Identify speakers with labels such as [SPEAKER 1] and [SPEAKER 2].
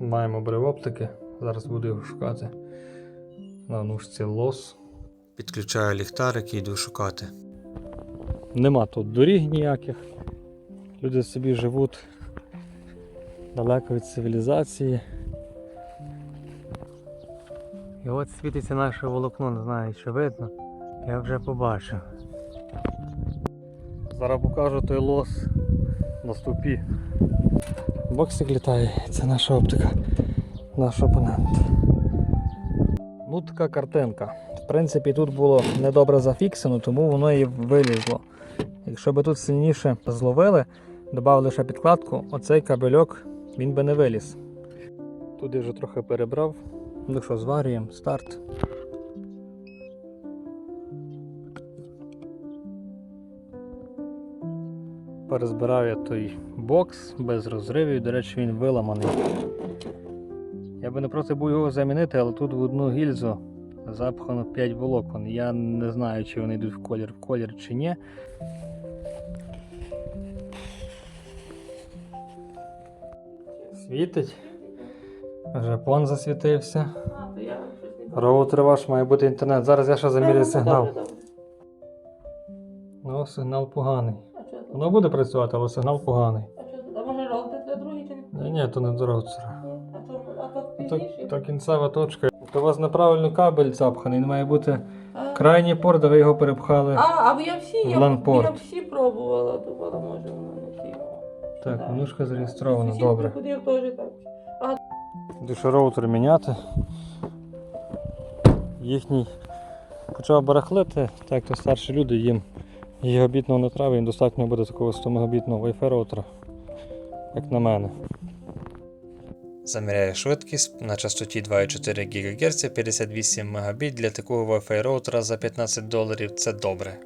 [SPEAKER 1] Маємо брив оптики. Зараз буду його шукати. На ножці лос.
[SPEAKER 2] Підключаю ліхтарик і йду шукати.
[SPEAKER 1] Нема тут доріг ніяких. Люди собі живуть далеко від цивілізації. І от світиться наше волокно, не знаю, чи видно. Я вже побачив. Зараз покажу той лос на ступі. Боксик літає, це наша оптика, наш опонент. Ну, така картинка. В принципі, тут було недобре зафіксено, тому воно і вилізло. Якщо би тут сильніше зловили, додали ще підкладку, оцей кабельок він би не виліз. Туди вже трохи перебрав. Ну що, зварюємо, старт. Перезбирав я той бокс без розривів, до речі, він виламаний. Я би не проти був його замінити, але тут в одну гільзу запхано 5 волокон. Я не знаю, чи вони йдуть в колір в колір чи ні. Світить. Жапон засвітився. Роутер ваш має бути інтернет. Зараз я ще заміряю сигнал. Ну, сигнал поганий. Воно буде працювати, але сигнал поганий.
[SPEAKER 3] А що? А може роутер для другий?
[SPEAKER 1] Ні, ні, то не до роутера.
[SPEAKER 3] А то, а то пізніше?
[SPEAKER 1] то кінцева точка. То у вас неправильно кабель запханий, він має бути
[SPEAKER 3] А,
[SPEAKER 1] крайній порт, а ви його перепхали.
[SPEAKER 3] а, а я всі, я,
[SPEAKER 1] Ланпорт.
[SPEAKER 3] я всі пробувала, думала, може воно не всі.
[SPEAKER 1] Так,
[SPEAKER 3] Так.
[SPEAKER 1] минушка зареєстрована, добре.
[SPEAKER 3] приходив теж так.
[SPEAKER 1] Душу роутер міняти. Їхній почав барахлити, так то старші люди їм гігабітного не треба, їм достатньо буде такого 100 мегабітного Wi-Fi роутера, як на мене.
[SPEAKER 2] Заміряю швидкість на частоті 2,4 ГГц 58 Мбіт для такого Wi-Fi роутера за 15 доларів це добре.